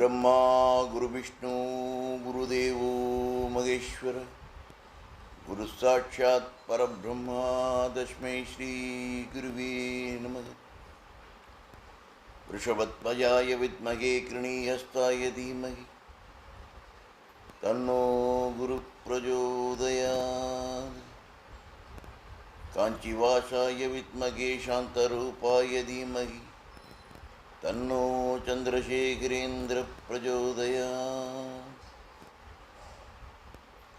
गुरुब्रह्मा गुरुविष्णु गुरुदेवो महेश्वर गुरुसाक्षात् परब्रह्मा तस्मै श्रीगुरुवे नमः वृषभध्वजाय विद्महे कृणीहस्ताय धीमहि तन्नो गुरुप्रचोदयात् काञ्चीवासाय विद्महे शान्तरूपाय धीमहि தன்னோ சந்திரசேகரேந்திர பிரஜோதயா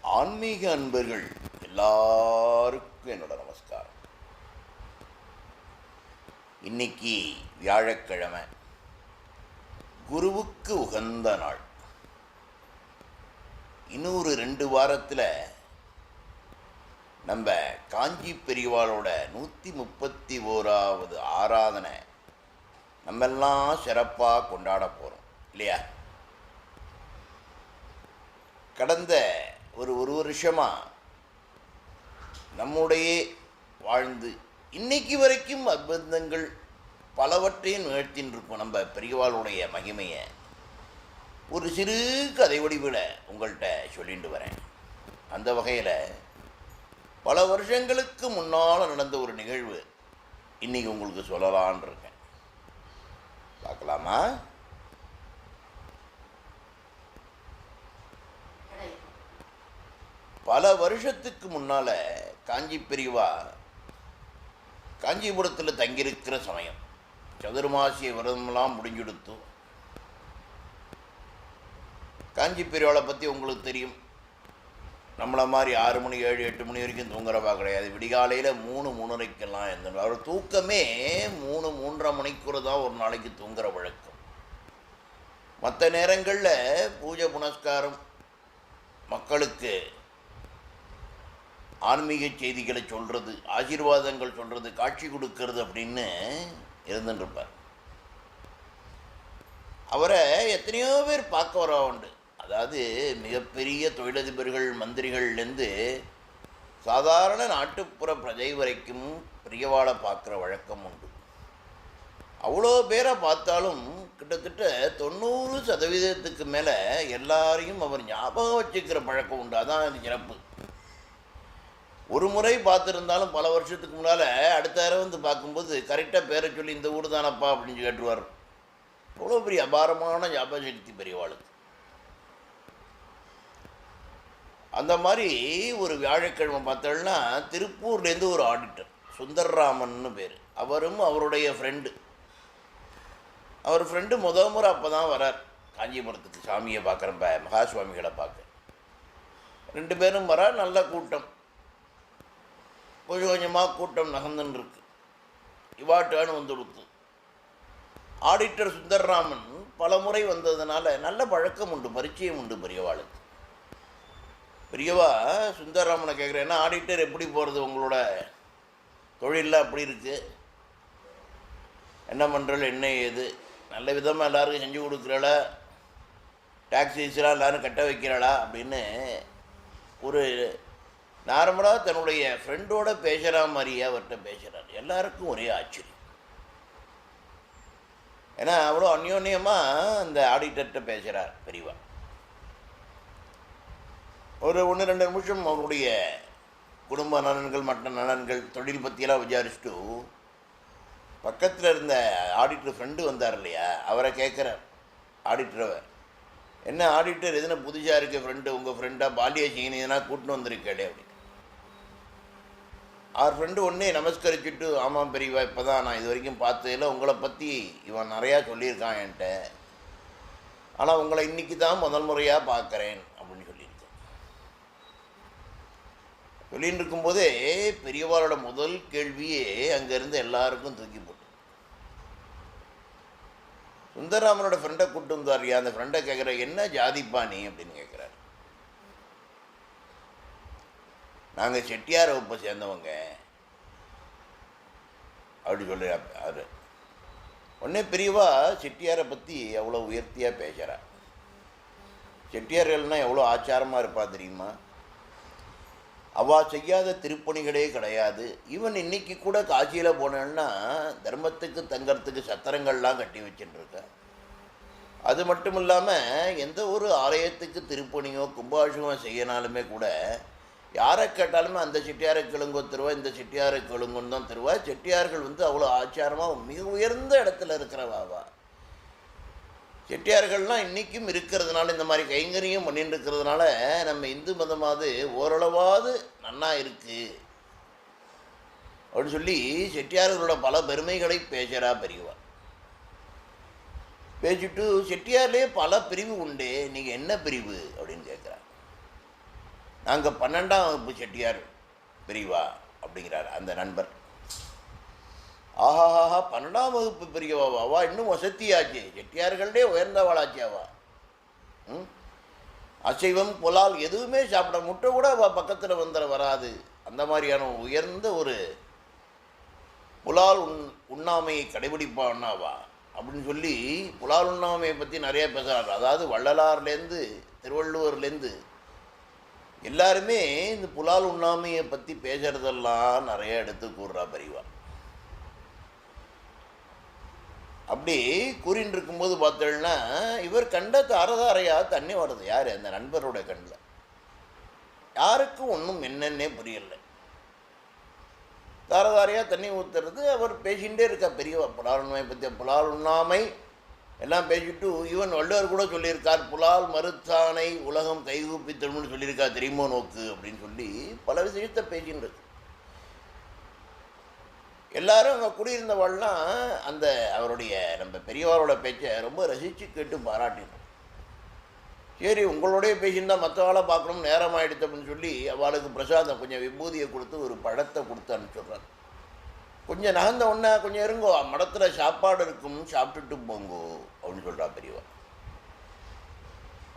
ஆன்மீக அன்பர்கள் எல்லாருக்கும் என்னோட நமஸ்காரம். இன்னைக்கு வியாழக்கிழமை குருவுக்கு உகந்த நாள். இன்னொரு ரெண்டு வாரத்தில் நம்ம காஞ்சி பெரியவாளோட நூற்றி முப்பத்தி ஓராவது ஆராதனை நம்மெல்லாம் சிறப்பாக கொண்டாட போகிறோம் இல்லையா? கடந்த ஒரு ஒரு வருஷமாக நம்முடைய வாழ்ந்து இன்னைக்கு வரைக்கும் அற்புதங்கள் பலவற்றையும் நிகழ்த்தின்னு இருப்போம் நம்ம பெரியவாளுடைய மகிமையை. ஒரு சிறு கதை வடிவில் உங்கள்கிட்ட சொல்லிட்டு வரேன். அந்த வகையில் பல வருஷங்களுக்கு முன்னால் நடந்த ஒரு நிகழ்வு இன்றைக்கி உங்களுக்கு சொல்லலான் இருக்கேன். பார்க்கலாமா பல வருஷத்துக்கு முன்னால் காஞ்சி பிரிவா காஞ்சிபுரத்தில் தங்கியிருக்கிற சமயம். சதுர்மாசிய விரதமெல்லாம் முடிஞ்செடுத்து காஞ்சி பிரிவாளை பற்றி உங்களுக்கு தெரியும். நம்மளை மாதிரி ஆறு மணி ஏழு எட்டு மணி வரைக்கும் தூங்குறவா கிடையாது. விடிகாலையில் மூணு மூணரைக்கெல்லாம் இருந்தோம் அவர் தூக்கமே மூணு மூன்றரை மணிக்கூட தான் ஒரு நாளைக்கு தூங்குற வழக்கம். மற்ற நேரங்களில் பூஜை புனஸ்காரம் மக்களுக்கு ஆன்மீக செய்திகளை சொல்கிறது ஆசீர்வாதங்கள் சொல்கிறது காட்சி கொடுக்கறது அப்படின்னு இருந்துட்டுருப்பார் அவரை எத்தனையோ பேர் பார்க்க வர உண்டு. அதாவது மிகப்பெரிய தொழிலதிபர்கள் மந்திரிகள்லேருந்து சாதாரண நாட்டுப்புற பிரஜை வரைக்கும் பிரியவாளை பார்க்குற வழக்கம் உண்டு. அவ்வளோ பேரை பார்த்தாலும் கிட்டத்தட்ட தொண்ணூறு சதவீதத்துக்கு மேலே எல்லாரையும் அவர் ஞாபகம் வச்சுக்கிற பழக்கம் உண்டு. அதான் அது சிறப்பு. ஒரு முறை பார்த்துருந்தாலும் பல வருஷத்துக்கு முன்னால் அடுத்த தடவை வந்து பார்க்கும்போது கரெக்டாக பேரை சொல்லி இந்த ஊர் தானப்பா அப்படின்னு கேட்டுருவார். அவ்வளோ பெரிய அபாரமான ஞாபக சக்தி பெரியவாளுக்கு. அந்த மாதிரி ஒரு வியாழக்கிழமை பார்த்தோம்னா திருப்பூர்லேருந்து ஒரு ஆடிட்டர் சுந்தர்ராமன்னு பேர். அவரும் அவருடைய ஃப்ரெண்டு அவர் ஃப்ரெண்டு முத முறை அப்போ தான் வரார். காஞ்சிபுரத்துக்கு சாமியை பார்க்குறப்ப மகா சுவாமிகளை பார்க்க. ரெண்டு பேரும் வர நல்ல கூட்டம். கொஞ்சம் கொஞ்சமாக கூட்டம் நகர்ந்துன்னு இருக்கு இவாட்டான்னு வந்து கொடுத்து. ஆடிட்டர் சுந்தர்ராமன் பல முறை வந்ததுனால நல்ல பழக்கம் உண்டு பரிச்சயம் உண்டு பெரியவாளுக்கு. பெரியவா சுந்தரராமனை கேட்குறேன் என்ன ஆடிட்டர் எப்படி போகிறது உங்களோட? தொழிலில் அப்படி இருக்குது என்ன பண்ணுறல என்ன ஏது? நல்ல விதமாக எல்லாருக்கும் செஞ்சு கொடுக்குறாளா டாக்ஸிஸ்லாம் எல்லோரும் கட்ட வைக்கிறாளா அப்படின்னு ஒரு நார்மலாக தன்னுடைய ஃப்ரெண்டோட பேசுகிற மாதிரியே அவர்கிட்ட பேசுகிறார் எல்லாருக்கும் ஒரே ஆச்சரியம். ஏன்னா அவ்வளோ அந்யோன்யமாக அந்த ஆடிட்டர்கிட்ட பேசுகிறார் பெரியவா ஒரு ஒன்று ரெண்டு நிமிஷம் அவருடைய குடும்ப நலன்கள் மற்ற நலன்கள் தொழில் பற்றியெல்லாம் விசாரிச்சுட்டு பக்கத்தில் இருந்த ஆடிட்டர் ஃப்ரெண்டு வந்தார் இல்லையா? அவரை கேட்குறார். ஆடிட்டரை என்ன ஆடிட்டர் எதுனா புதுசாக இருக்க ஃப்ரெண்டு உங்கள் ஃப்ரெண்டாக பாலிய செய்யணும் எதுனா கூட்டின்னு வந்திருக்கேடே அப்படின்னு. அவர் ஃப்ரெண்டு ஒன்றே நமஸ்கரிச்சுட்டு ஆமாம் பெரியவா இப்போ தான் நான் இது வரைக்கும் பார்த்ததில்ல. உங்களை பற்றி இவன் நிறையா சொல்லியிருக்கான் என்கிட்ட. ஆனால் உங்களை இன்றைக்கி தான் முதல் முறையாக பார்க்குறேன் அப்படின்னு சொல்லியிருக்கேன் சொல்லின்னு இருக்கும்போதே பெரியவாளோட முதல் கேள்வியே அங்கேருந்து எல்லாருக்கும் தூக்கி போட்டு. சுந்தரராமனோட ஃப்ரெண்டை கூட்டு வந்தாரியா அந்த ஃப்ரெண்டை கேட்குற என்ன ஜாதிப்பா நீ அப்படின்னு கேட்குறாரு நாங்கள் செட்டியார் வகுப்பை சேர்ந்தவங்க. அப்படி சொல்லி அவர். உடனே பெரியவா செட்டியாரை பற்றி அவ்வளோ உயர்த்தியாக பேசுகிறா செட்டியார்கள்னால் எவ்வளோ ஆச்சாரமாக இருப்பா தெரியுமா? அவா செய்யாத திருப்பணிகளே கிடையாது. ஈவன் இன்னைக்கு கூட காட்சியில் போனேன்னா தர்மத்துக்கு தங்கறதுக்கு சத்திரங்கள்லாம் கட்டி வச்சுட்டுருக்க அது மட்டும் இல்லாமல் எந்த ஒரு ஆலயத்துக்கு திருப்பணியோ கும்பாபிஷேகமோ செய்யனாலுமே கூட யாரை கேட்டாலுமே அந்த செட்டியாரை கிழங்கோ தருவா இந்த செட்டியாரை கிழங்குன்னு தான் தருவா. செட்டியார்கள் வந்து அவ்வளோ ஆச்சாரமாக மிக உயர்ந்த இடத்துல இருக்கிறவாவா செட்டியார்கள்லாம் இன்றைக்கும் இருக்கிறதுனால இந்த மாதிரி கைங்கரியம் பண்ணிட்டு இருக்கிறதுனால நம்ம இந்து மதமாவது ஓரளவாவது நன்னா இருக்குது அப்படின்னு சொல்லி செட்டியார்களோட பல பெருமைகளை பேசுகிறா பெரியவா. பேசிட்டு செட்டியார்லேயே பல பிரிவு உண்டு நீங்கள் என்ன பிரிவு? அப்படின்னு கேட்குறாங்க நாங்கள் பன்னெண்டாம் வகுப்பு செட்டியார் பிரிவா அப்படிங்கிறார் அந்த நண்பர். ஆஹாஹாஹா பன்னெண்டாம் வகுப்பு பிரிவாவா இன்னும் வசத்தியாச்சு செட்டியார்களே உயர்ந்தவாளாச்சியாவா ம்? அசைவம் புலால் எதுவுமே சாப்பிட முட்டை கூட அவள் பக்கத்தில் வந்துட வராது. அந்த மாதிரியான உயர்ந்த ஒரு புலால் உண் உண்ணாமையை கடைபிடிப்பான்னாவா அப்படின்னு சொல்லி புலால் உண்ணாமையை பற்றி நிறையா பேசுகிறாங்க அதாவது வள்ளலார்லேருந்து திருவள்ளுவர்லேருந்து எல்லாருமே இந்த புலால் உண்ணாமையை பற்றி பேசுகிறதெல்லாம் நிறைய எடுத்து கூறுறா பெரியவா. அப்படி கூறின்னு இருக்கும்போது பார்த்தோம்னா இவர் கண்ட தாரதாரையாக தண்ணி வருது யார்? அந்த நண்பரோட கண்ணில். யாருக்கும் ஒன்றும் என்னன்னே புரியலை. தாரதாரையாக தண்ணி ஊற்றுறது அவர் பேசிகிட்டே இருக்கா பெரிய புலால் நோயை பற்றி புலால் உண்ணாமை. எல்லாம் பேசிட்டு ஈவன் வள்ளுவர் கூட சொல்லியிருக்கார் புலால் மறுத்தானை உலகம் கைகூப்பி சொல்லியிருக்கா சொல்லியிருக்கார் தெரியுமோ நோக்கு? அப்படின்னு சொல்லி பல விஷயத்தை பேசின்னு இருக்கு எல்லாரும் அங்கே குடியிருந்தவள்லாம் அந்த அவருடைய நம்ம பெரியவாரோட பேச்சை ரொம்ப ரசித்து கேட்டு பாராட்டினோம். சரி உங்களோடய பேசியிருந்தால் மற்றவாளை பார்க்கணும் நேரம் ஆகிடுச்சு அப்படின்னு சொல்லி அவளுக்கு பிரசாதம் கொஞ்சம் விபூதியை கொடுத்து ஒரு பழத்தை கொடுத்து அனுப்பிச்சுட்றாங்க கொஞ்சம் நகர்ந்த உடனே கொஞ்சம் இருங்கோ மடத்தில் சாப்பாடு இருக்கும் சாப்பிட்டுட்டு போங்கோ அப்படின்னு சொல்கிறா பெரியவா.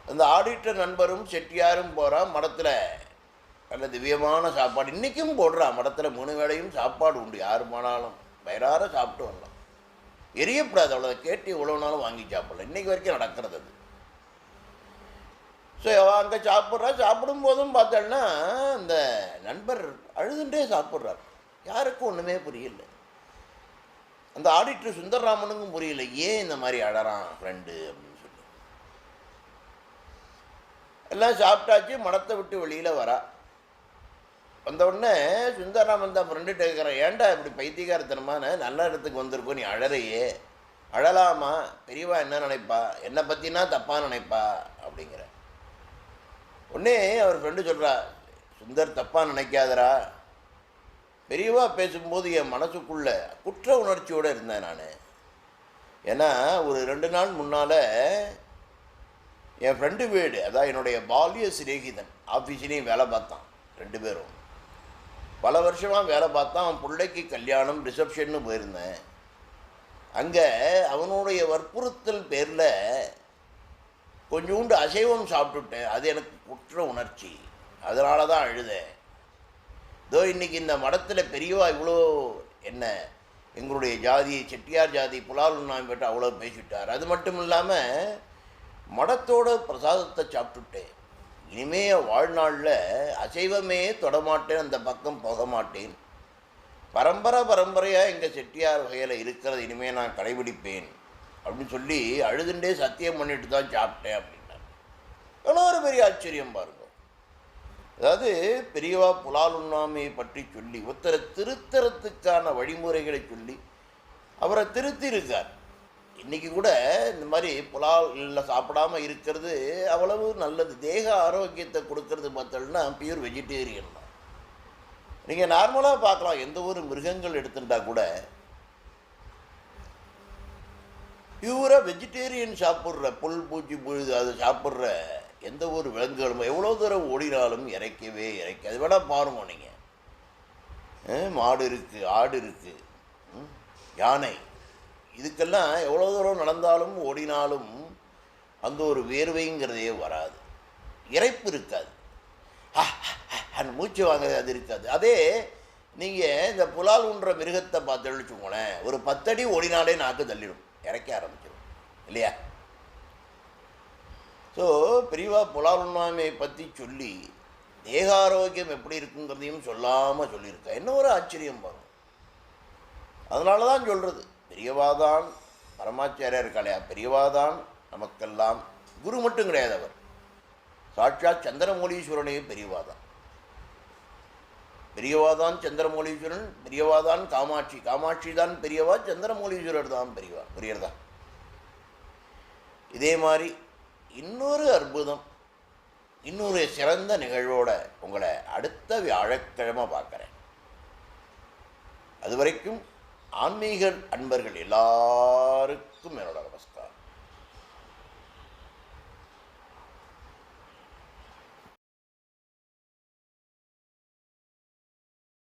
அந்த ஆடிட்டர் நண்பரும் செட்டியாரும் போகிறான் மடத்தில் நல்ல திவ்யமான சாப்பாடு. இன்றைக்கும் போடுறா. மடத்தில் மூணு வேளையும் சாப்பாடு உண்டு. யார் போனாலும் வயிறார சாப்பிட்டு வரலாம். எரியக்கூடாது அவ்வளோ கேட்டு இவ்வளோ நாளும் வாங்கி சாப்பிடலாம். இன்றைக்கி வரைக்கும் நடக்கிறது அது. ஸோ அங்கே சாப்பிட்றா. சாப்பிடும் போதும் பார்த்தோன்னா அந்த நண்பர் அழுதுண்டே சாப்பிட்றார். யாருக்கும் ஒன்றுமே புரியல. அந்த ஆடிட்டர் சுந்தரராமனுக்கும் புரியல. ஏன் இந்த மாதிரி அழறான் ஃப்ரெண்டு அப்படின்னு சொல்லி. எல்லாம் சாப்பிட்டாச்சு. மடத்தை விட்டு வெளியில் வரா. வந்த உடனே சுந்தரராமன் தான் ஃப்ரெண்டு கேட்குறேன் ஏன்டா இப்படி பைத்தியகாரத்தனமான நல்ல இடத்துக்கு வந்திருக்கோம் நீ அழறையே. அழலாமா? பெரியவா என்ன நினைப்பா? என்னை பற்றினா தப்பாக நினைப்பா? அப்படிங்கிற உடனே அவர் ஃப்ரெண்டு சொல்கிறா சுந்தர் தப்பாக நினைக்காதரா பெரியவா பேசும்போது என் மனசுக்குள்ள குற்ற உணர்ச்சியோடு இருந்தேன் நான். ஏன்னா ஒரு ரெண்டு நாள் முன்னால் என் ஃப்ரெண்டு வீடு அதான் என்னுடைய பால்ய சிநேகிதன் ஆஃபீஸ்லேயும் வேலை பார்த்தான் ரெண்டு பேரும். பல வருஷமாக வேலை பார்த்தான் அவன் பிள்ளைக்கு கல்யாணம் ரிசப்ஷன்னு போயிருந்தேன். அங்கே அவனுடைய வற்புறுத்தல் பேரில் கொஞ்சோண்டு அசைவம் சாப்பிட்டுட்டேன். அது எனக்கு குற்ற உணர்ச்சி. அதனால தான் அழுதேன். இதோ இன்னைக்கு இந்த மடத்தில் பெரியவா இவ்வளோ என்ன எங்களுடைய ஜாதி செட்டியார் ஜாதி புலால் உண்ணாமி அவ்வளோ பேசிட்டார். அது மட்டும் இல்லாமல் மடத்தோட பிரசாதத்தை சாப்பிட்டுட்டேன். இனிமே வாழ்நாளில் அசைவமே தொடமாட்டேன் அந்த பக்கம் போக மாட்டேன் பரம்பரை பரம்பரையாக எங்கள் செட்டியார் வகையில் இருக்கிறது இனிமேல் நான் கடைபிடிப்பேன். அப்படின்னு சொல்லி அழுதுண்டே சத்தியம் பண்ணிட்டு தான் சாப்பிட்டேன் அப்படின்னார். எவ்வளோ ஒரு பெரிய ஆச்சரியம் பாருங்க. அதாவது பெரியவா புலால் உண்ணாமையை பற்றி சொல்லி ஒருத்தரை திருத்தறத்துக்கான வழிமுறைகளை சொல்லி அவரை திருத்தி இருக்கார். இன்றைக்கி கூட இந்த மாதிரி புலால் இல்லை சாப்பிடாம இருக்கிறது அவ்வளவு நல்லது. தேக ஆரோக்கியத்தை கொடுக்கறது பார்த்தோம்னா பியூர் வெஜிடேரியன் தான். நீங்கள் நார்மலாக பார்க்கலாம். எந்த ஒரு மிருகங்கள் எடுத்துட்டா கூட பியூராக வெஜிடேரியன் சாப்பிட்ற புல் பூச்சி புழுது அதை சாப்பிட்ற எந்த ஒரு விலங்குகளும் எவ்வளோ தூரம் ஓடினாலும் இறைக்கவே இறைக்க அது வேணால் பாருங்க நீங்கள் மாடு இருக்குது ஆடு இருக்குது யானை. இதுக்கெல்லாம் எவ்வளோ தூரம் நடந்தாலும் ஓடினாலும் அந்த ஒரு வேர்வைங்கிறதே வராது. இறைப்பு இருக்காது. அந்த மூச்சு வாங்குறது அது இருக்காது. அதே நீங்கள் இந்த புலால் உண்ற மிருகத்தை பார்த்து வச்சுக்கோங்களேன் ஒரு பத்தடி ஓடினாலே நாக்கு தள்ளிடும் இறக்க ஆரம்பிச்சிடும் இல்லையா? ஸோ பெரியவா புலால் உண்ணாமையை பற்றி சொல்லி தேகாரோக்கியம் எப்படி இருக்குங்கிறதையும் சொல்லாமல் சொல்லியிருக்கா. என்ன ஒரு ஆச்சரியம் வரும் அதனால தான் சொல்கிறது பெரியவாதான் பரமாச்சாரியார் கலையா பெரியவாதான் நமக்கெல்லாம் குரு மட்டும் கிடையாது அவர். சாட்சாத் சந்திரமௌலீஸ்வரனே பெரியவாதான். பெரியவாதான் சந்திரமௌலீஸ்வரன் பெரியவாதான் காமாட்சி. காமாட்சி தான் பெரியவா சந்திரமௌலீஸ்வரர் தான் பெரியவா. பெரியர்தான் இதே மாதிரி இன்னொரு அற்புதம் இன்னொரு சிறந்த நிகழ்வோட உங்களை அடுத்த வியாழக்கிழமை பார்க்குறேன். அது வரைக்கும் ஆன்மீக அன்பர்கள் எல்லாருக்கும் என்னோட நமஸ்காரம்.